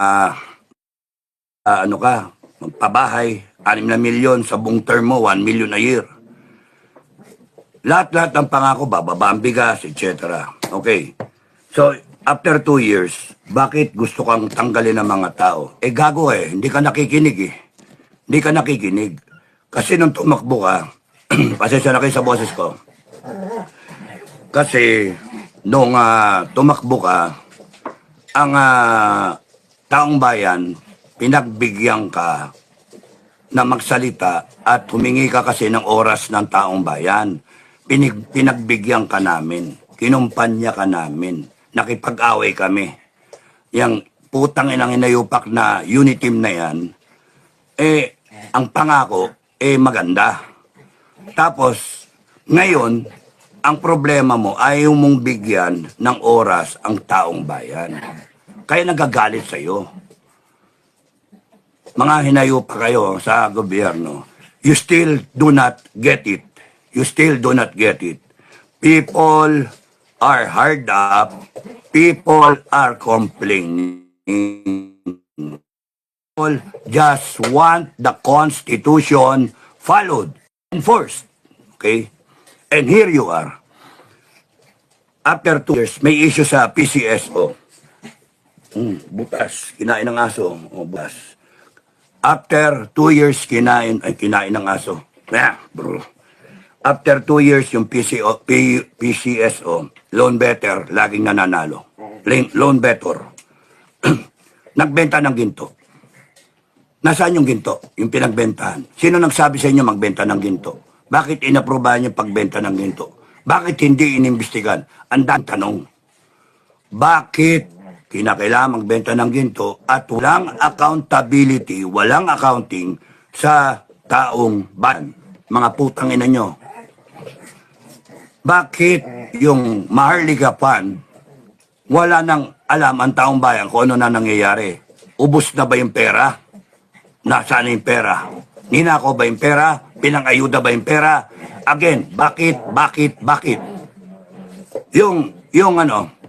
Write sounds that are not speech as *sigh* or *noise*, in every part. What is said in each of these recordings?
ah, ah, ano ka, magpabahay, 6 na milyon sa buong term mo, 1 million a year. Lahat-lahat ng pangako, bababa ang bigas, etc. Okay. So, after two years, bakit gusto kang tanggalin ng mga tao? Eh, gago eh. Hindi ka nakikinig eh. Hindi ka nakikinig. Kasi nung tumakbo ka, *clears throat* pasensya na kayo sa boses ko. Kasi, nung ah, tumakbo ka, ang ah, taong bayan, pinagbigyan ka na magsalita at humingi ka kasi ng oras ng taong bayan. Pinig, pinagbigyan ka namin. Kinumpanya ka namin. Nakipag-away kami. Yang putang inang inayupak na unit team na yan, eh, ang pangako, eh, maganda. Tapos, ngayon, ang problema mo, ayaw mong bigyan ng oras ang taong bayan. Kaya nagagalit sa'yo mga hinayo kayo sa gobyerno, you still do not get it. You still do not get it. People are hard up. People are complaining. People just want the Constitution followed, enforced. Okay? And here you are. After two years, may issue sa PCSO. Hmm, butas. Kinain ng aso. O, butas. After two years, kinain, ay, kinain ng aso. Yeah, bro. After two years, yung PCO, P, PCSO, loan better, laging nananalo. Loan- Loan better. *clears throat* Nagbenta ng ginto. Nasaan yung ginto? Yung pinagbentahan. Sino nagsabi sa inyo magbenta ng ginto? Bakit inaprobahan yung pagbenta ng ginto? Bakit hindi inimbestigan? Ang tanong. Bakit kinakailangan magbenta ng ginto at walang accountability, walang accounting sa taong bayan? Mga putang ina nyo. Bakit yung Maharlika Fund, wala nang alam ang taong bayan kung ano na nangyayari? Ubus na ba yung pera? Nasaan na yung pera? Ninako ba yung pera? Pinangayuda ba yung pera? Again, bakit, bakit, bakit? Yung, yung ano,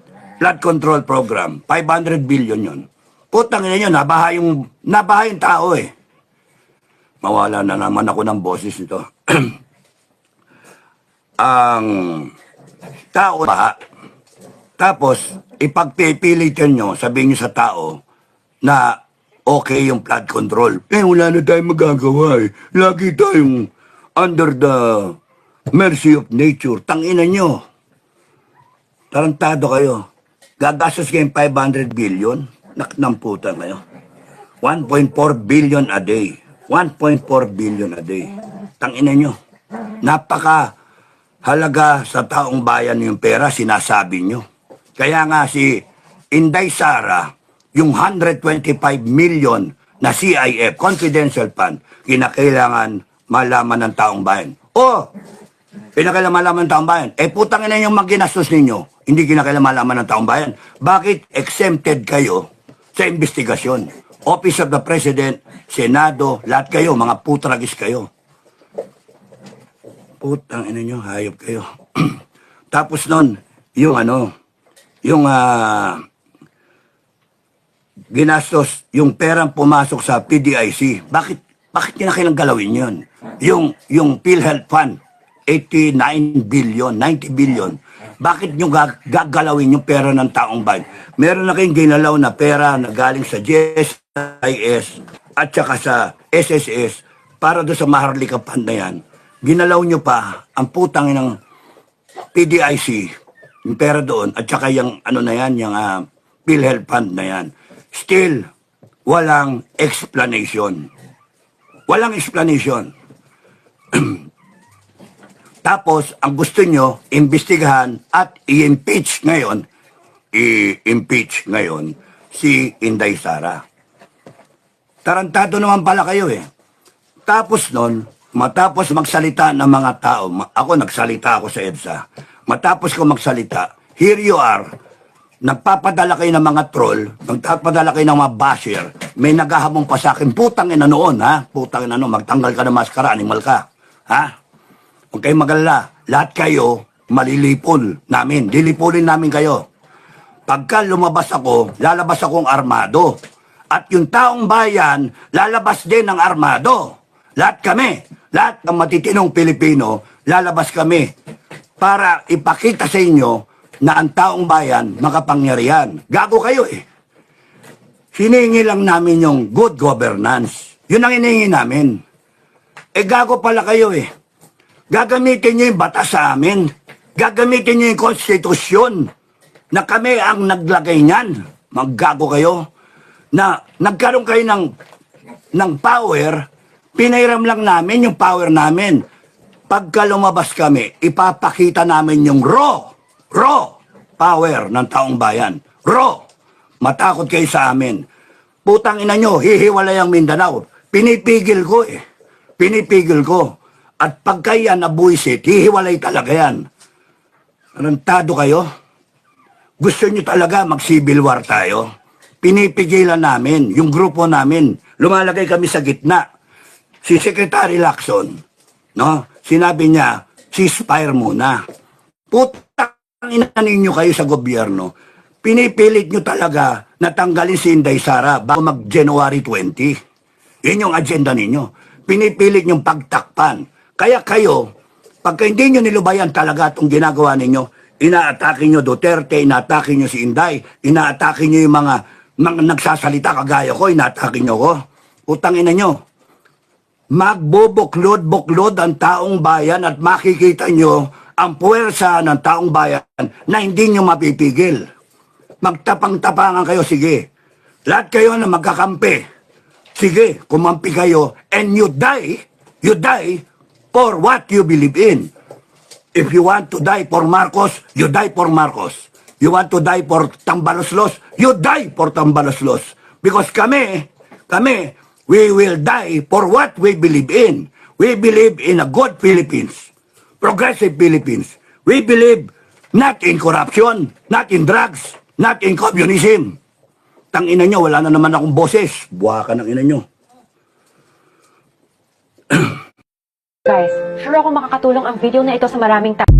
flood control program, 500 billion yun. Putang ina yun, nabaha yung, nabaha yung tao eh. Mawala na naman ako ng boses nito. *clears throat* Ang tao baha. Tapos, ipagpipilitan nyo, sabihin nyo sa tao, na okay yung flood control. Eh, wala na tayong magagawa eh. Lagi tayong under the mercy of nature. Tangina nyo. Tarantado kayo. Gagastos kayo ng 500 billion. Nak ng puta kayo. 1.4 billion a day. 1.4 billion a day. Tangina nyo. Napaka halaga sa taong bayan yung pera, sinasabi nyo. Kaya nga si Inday Sara, yung 125 million na CIF, Confidential Fund, kinakailangan malaman ng taong bayan. Oh, Pinakailangan malaman ng taong bayan. Eh, putang ina yung magginastos ninyo. Hindi kinakailangan malaman ng taong bayan. Bakit exempted kayo sa investigasyon? Office of the President, Senado, lahat kayo, mga putragis kayo. Putang ina nyo, hayop kayo. *clears throat* Tapos nun, yung ano, yung ah, ginastos, yung perang pumasok sa PDIC. Bakit, bakit kinakailang galawin yun? Yung, yung PhilHealth Fund, 89 billion, 90 billion. Bakit nyo gag- gagalawin yung pera ng taong bayan? Meron na kayong ginalaw na pera na galing sa GSIS at saka sa SSS para doon sa Maharlika Fund na yan. Ginalaw nyo pa ang putang ng PDIC, yung pera doon, at saka yung ano na yan, yung uh, PhilHealth Fund na yan. Still, walang explanation. Walang explanation. *clears throat* Tapos, ang gusto nyo, imbestigahan at i-impeach ngayon, i-impeach ngayon si Inday Sara. Tarantado naman pala kayo eh. Tapos nun, matapos magsalita ng mga tao, ako nagsalita ako sa EDSA, matapos ko magsalita, here you are, nagpapadala kayo ng mga troll, nagpapadala kayo ng mga basher, may naghahamong pa sa akin, putang ina noon ha, putang ina noon, magtanggal ka ng maskara, animal ka, ha? Huwag kayong magalala. Lahat kayo, malilipol namin. Lilipulin namin kayo. Pagka lumabas ako, lalabas akong armado. At yung taong bayan, lalabas din ng armado. Lahat kami, lahat ng matitinong Pilipino, lalabas kami para ipakita sa inyo na ang taong bayan makapangyarihan. Gago kayo eh. Hiningi lang namin yung good governance. Yun ang hiningi namin. Eh gago pala kayo eh. Gagamitin nyo yung batas sa amin. Gagamitin nyo yung konstitusyon na kami ang naglagay niyan. Maggago kayo. Na nagkaroon kayo ng, ng power, pinairam lang namin yung power namin. Pagka lumabas kami, ipapakita namin yung raw, raw power ng taong bayan. Raw. Matakot kayo sa amin. Putang ina nyo, hihiwalay ang Mindanao. Pinipigil ko eh. Pinipigil ko. At pagka yan nabuisit, hihiwalay talaga yan. Rantado kayo? Gusto nyo talaga mag-civil war tayo? Pinipigilan namin, yung grupo namin, lumalagay kami sa gitna. Si Secretary Lacson, no? Sinabi niya, ceasefire muna. Putang ina ninyo kayo sa gobyerno. Pinipilit nyo talaga na tanggalin si Inday Sara bago mag-January 20. Yun yung agenda ninyo. Pinipilit yung pagtakpan. Kaya kayo, pagka hindi nyo nilubayan talaga itong ginagawa ninyo, inaatake nyo Duterte, inaatake nyo si Inday, inaatake nyo yung mga, mga nagsasalita kagaya ko, inaatake nyo ko. Utang ina nyo. Magbubuklod-buklod ang taong bayan at makikita nyo ang puwersa ng taong bayan na hindi nyo mapipigil. Magtapang-tapangan kayo, sige. Lahat kayo na magkakampi. Sige, kumampi kayo and you die, you die for what you believe in. If you want to die for Marcos, you die for Marcos. You want to die for Tambaloslos, you die for Tambaloslos. Because kami, kami, we will die for what we believe in. We believe in a good Philippines, progressive Philippines. We believe not in corruption, not in drugs, not in communism. Tang ina nyo, wala na naman akong boses. Buha ka ng ina nyo. *clears throat* Guys, sure ako makakatulong ang video na ito sa maraming tao.